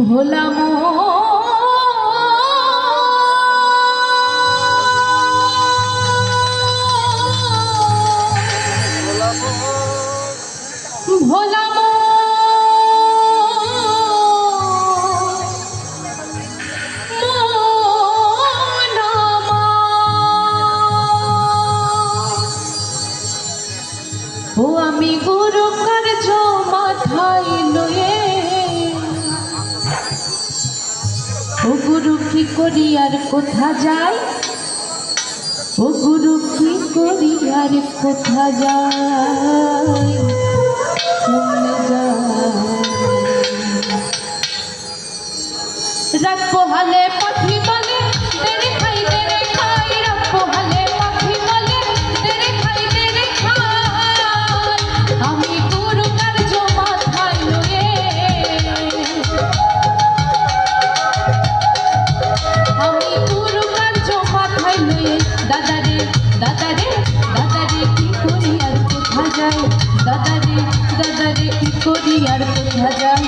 ভোলা ভোলা ও আমি গুরু কার্য মাথায় গুরু কি করি আর কোথা যাই? ও গুরু কি করি আর কোথা যাই? কেমনে হালে রাত আমি গুরু কার্য মাথায় লয়ে দাদারে দাদারে দাদারে কি করি আর কোথা যাই? দাদারে দাদারে কি করি আর কোথা যাই?